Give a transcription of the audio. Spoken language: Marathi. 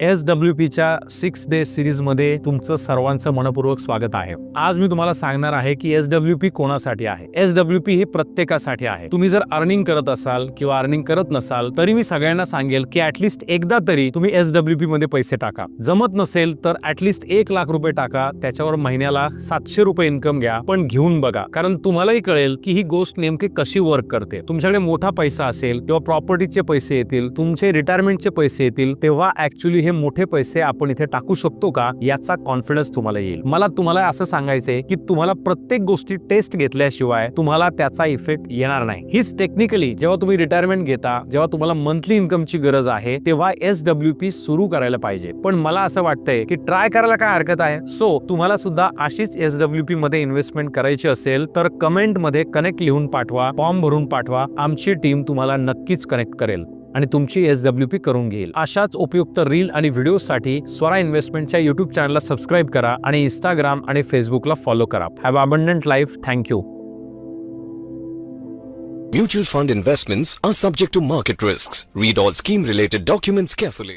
एस डब्ल्यू पीच्या सिक्स डे सिरीजमध्ये तुमचं सर्वांचं मनपूर्वक स्वागत आहे. आज मी तुम्हाला सांगणार आहे की एस डब्ल्यू पी कोणासाठी आहे? एस डब्ल्यू पी हे प्रत्येकासाठी आहे. तुम्ही जर अर्निंग करत असाल किंवा अर्निंग करत नसाल तरी मी सगळ्यांना सांगेल की ऍटलिस्ट एकदा तरी तुम्ही एस डब्ल्यू पी मध्ये पैसे टाका. जमत नसेल तर ऍटलिस्ट एक लाख रुपये टाका. त्याच्यावर महिन्याला सातशे रुपये इन्कम घ्या पण घेऊन बघा. कारण तुम्हालाही कळेल की ही गोष्ट नेमकी कशी वर्क करते. तुमच्याकडे मोठा पैसा असेल किंवा प्रॉपर्टीचे पैसे येतील तुमचे रिटायरमेंटचे पैसे येतील तेव्हा ऍक्च्युली हे मोठे पैसे आपण इथे टाकू शकतो का याचा कॉन्फिडन्स तुम्हाला येईल. मला तुम्हाला असं सांगायचंय की तुम्हाला प्रत्येक गोष्टी टेस्ट घेतल्याशिवाय तुम्हाला त्याचा इफेक्ट येणार नाही. हीच टेक्निकली जेव्हा तुम्ही रिटायरमेंट घेता जेव्हा तुम्हाला मंथली इन्कमची गरज आहे तेव्हा एस डब्ल्यू पी सुरू करायला पाहिजे. पण मला असं वाटतंय की ट्राय करायला काय हरकत आहे? सो तुम्हाला सुद्धा अशीच एस डब्ल्यू पी मध्ये इन्व्हेस्टमेंट करायची असेल तर कमेंटमध्ये कनेक्ट लिहून पाठवा फॉर्म भरून पाठवा. आमची टीम तुम्हाला नक्कीच कनेक्ट करेल. आणि तुमची एस डब्ल्यू पी करून घेईल अशाच उपयुक्त रील आणि व्हिडिओसाठी स्वरा इन्व्हेस्टमेंटच्या युट्यूब चॅनलला सबस्क्राईब करा आणि इंस्टाग्राम आणि फेसबुकला फॉलो करा have abundant life thank you Mutual fund investments are subject to market risks. Read all scheme related documents carefully.